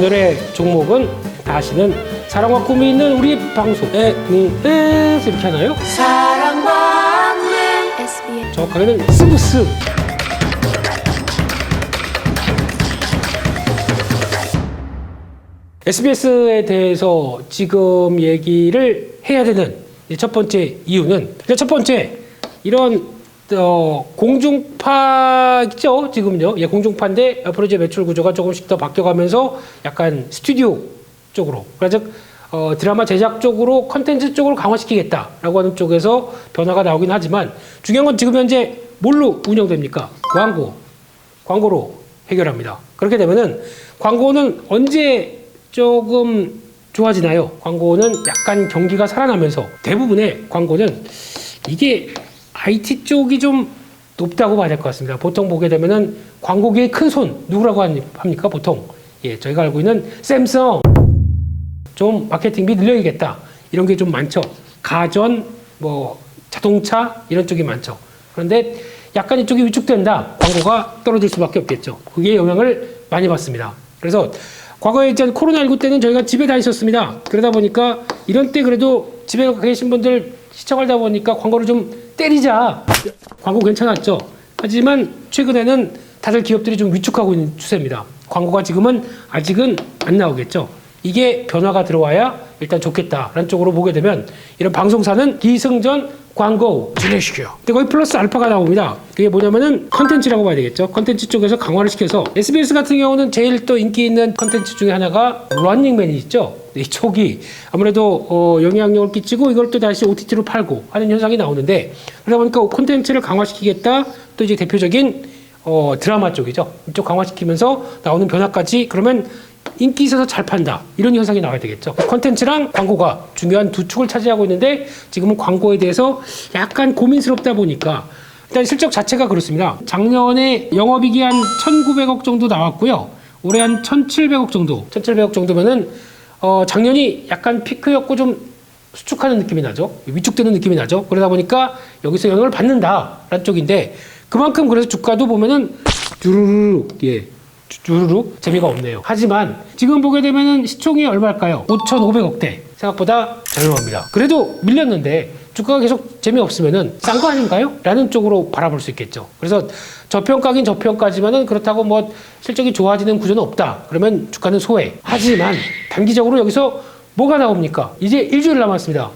오늘의 종목은 다 아시는 사랑과 꿈이 있는 우리 방송. 에, 음, 에, 이렇게 하나요? 사랑받는 SBS 정확하게는 스브스. SBS에 대해서 지금 얘기를 해야 되는 첫 번째 이유는 일단 첫 번째 이런 어, 공중파죠? 지금요? 예 공중파인데 앞으로 이제 매출 구조가 조금씩 더 바뀌어가면서 약간 스튜디오 쪽으로. 그러니까 즉 어, 드라마 제작 쪽으로 컨텐츠 쪽으로 강화시키겠다라고 하는 쪽에서 변화가 나오긴 하지만 중요한 건 지금 현재 뭘로 운영됩니까? 광고. 광고로 해결합니다. 그렇게 되면은 광고는 언제 조금 좋아지나요? 광고는 약간 경기가 살아나면서 대부분의 광고는 이게 IT 쪽이 좀 높다고 봐야 될 것 같습니다. 보통 보게 되면은 광고계의 큰 손 누구라고 합니까? 보통 예 저희가 알고 있는 샘성 좀 마케팅비 늘려야겠다 이런 게 좀 많죠. 가전 뭐 자동차 이런 쪽이 많죠. 그런데 약간 이쪽이 위축된다 광고가 떨어질 수밖에 없겠죠. 그게 영향을 많이 받습니다. 그래서 과거에 이제 코로나19 때는 저희가 집에 다 있었습니다. 그러다 보니까 이런 때 그래도 집에 계신 분들 시청하다 보니까 광고를 좀 때리자. 광고 괜찮았죠. 하지만 최근에는 다들 기업들이 좀 위축하고 있는 추세입니다. 광고가 지금은 아직은 안 나오겠죠. 이게 변화가 들어와야 일단 좋겠다라는 쪽으로 보게 되면 이런 방송사는 기승전 광고 진행시켜요. 근데 거기 플러스 알파가 나옵니다. 그게 뭐냐면은 컨텐츠라고 봐야 되겠죠. 컨텐츠 쪽에서 강화를 시켜서 SBS 같은 경우는 제일 또 인기 있는 컨텐츠 중에 하나가 런닝맨이 있죠. 이쪽이 아무래도 어, 영향력을 끼치고 이걸 또 다시 OTT로 팔고 하는 현상이 나오는데 그러다 보니까 콘텐츠를 강화시키겠다. 또 이제 대표적인 어, 드라마 쪽이죠. 이쪽 강화시키면서 나오는 변화까지 그러면 인기 있어서 잘 판다 이런 현상이 나와야 되겠죠. 컨텐츠랑 광고가 중요한 두 축을 차지하고 있는데 지금은 광고에 대해서 약간 고민스럽다 보니까 일단 실적 자체가 그렇습니다. 작년에 영업이익이 한 1,900억 정도 나왔고요. 올해 한 1,700억 정도, 1,700억 정도면은 어, 작년이 약간 피크였고 좀 수축하는 느낌이 나죠. 위축되는 느낌이 나죠. 그러다 보니까 여기서 영향을 받는다라는 쪽인데 그만큼 그래서 주가도 보면은 주르륵 예 주르륵 재미가 없네요. 하지만 지금 보게 되면은 시총이 얼마일까요? 5,500억대 생각보다 저렴합니다. 그래도 밀렸는데 주가가 계속 재미없으면은 싼 거 아닌가요? 라는 쪽으로 바라볼 수 있겠죠. 그래서 저평가긴 저평가지만은 그렇다고 뭐 실적이 좋아지는 구조는 없다. 그러면 주가는 소외. 하지만 단기적으로 여기서 뭐가 나옵니까? 이제 일주일 남았습니다.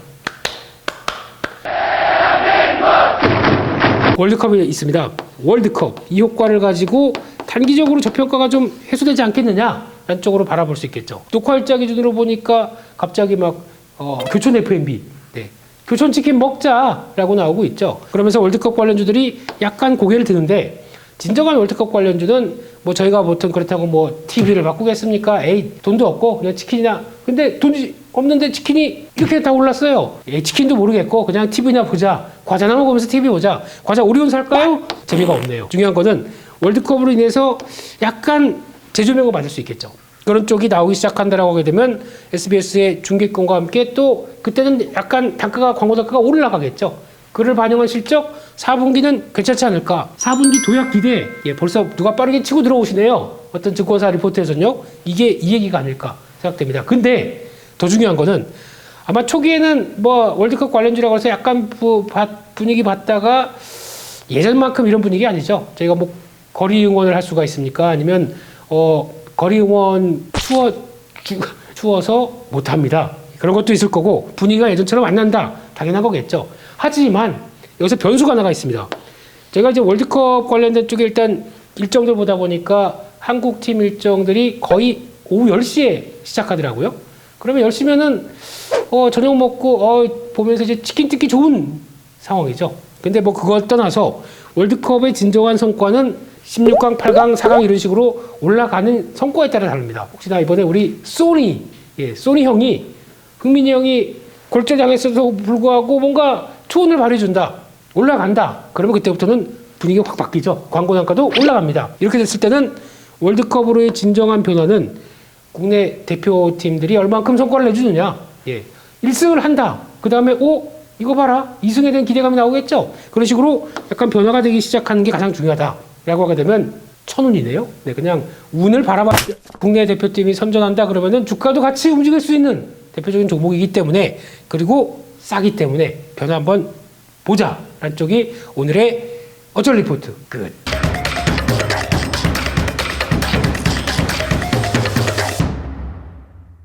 월드컵이 있습니다. 월드컵 이 효과를 가지고 단기적으로 저평가가 좀 해소되지 않겠느냐 라는 쪽으로 바라볼 수 있겠죠. 녹화일자 기준으로 보니까 갑자기 막 어, 교촌 F&B, 네. 교촌 치킨 먹자라고 나오고 있죠. 그러면서 월드컵 관련주들이 약간 고개를 드는데 진정한 월드컵 관련주는 뭐 저희가 보통 그렇다고 뭐 TV를 바꾸겠습니까? 에이 돈도 없고 그냥 치킨이나 근데 돈이 없는데 치킨이 이렇게 다 올랐어요. 에이 치킨도 모르겠고 그냥 TV나 보자. 과자나 먹으면서 TV 보자. 과자 오리온 살까요? 재미가 없네요. 중요한 거는 월드컵으로 인해서 약간 재조명을 받을 수 있겠죠. 그런 쪽이 나오기 시작한다라고 하게 되면 SBS의 중계권과 함께 또 그때는 약간 단가가 광고 단가가 올라가겠죠. 그를 반영한 실적 4분기는 괜찮지 않을까? 4분기 도약 기대. 예, 벌써 누가 빠르게 치고 들어오시네요. 어떤 증권사 리포트에서는요. 이게 이 얘기가 아닐까 생각됩니다. 근데 더 중요한 거는 아마 초기에는 뭐 월드컵 관련주라고 해서 약간 부, 바- 분위기 봤다가 예전만큼 이런 분위기 아니죠. 저희가 뭐 거리 응원을 할 수가 있습니까? 아니면 어 거리 응원 추워 추, 추워서 못 합니다. 그런 것도 있을 거고 분위기가 예전처럼 안 난다. 당연한 거겠죠. 하지만 여기서 변수가 하나가 있습니다. 제가 이제 월드컵 관련된 쪽에 일단 일정들 보다 보니까 한국 팀 일정들이 거의 오후 10시에 시작하더라고요. 그러면 10시면은 어, 저녁 먹고 어, 보면서 이제 치킨 뜯기 좋은 상황이죠. 근데 뭐 그걸 떠나서 월드컵의 진정한 성과는 16강, 8강, 4강 이런 식으로 올라가는 성과에 따라 다릅니다. 혹시나 이번에 우리 소니, 예, 소니 형이 흥민이 형이 골대당했어도 불구하고 뭔가 투혼을 발휘해준다. 올라간다. 그러면 그때부터는 분위기가 확 바뀌죠. 광고 단가도 올라갑니다. 이렇게 됐을 때는 월드컵으로의 진정한 변화는 국내 대표팀들이 얼만큼 성과를 내주느냐. 예. 1승을 한다. 그 다음에, 오, 이거 봐라. 2승에 대한 기대감이 나오겠죠. 그런 식으로 약간 변화가 되기 시작하는 게 가장 중요하다. 라고 하게 되면 천운이네요. 네, 그냥 운을 바라봐 국내 대표팀이 선전한다 그러면은 주가도 같이 움직일 수 있는 대표적인 종목이기 때문에 그리고 싸기 때문에 변화 한번 보자라는 쪽이 오늘의 어쩔 리포트 끝.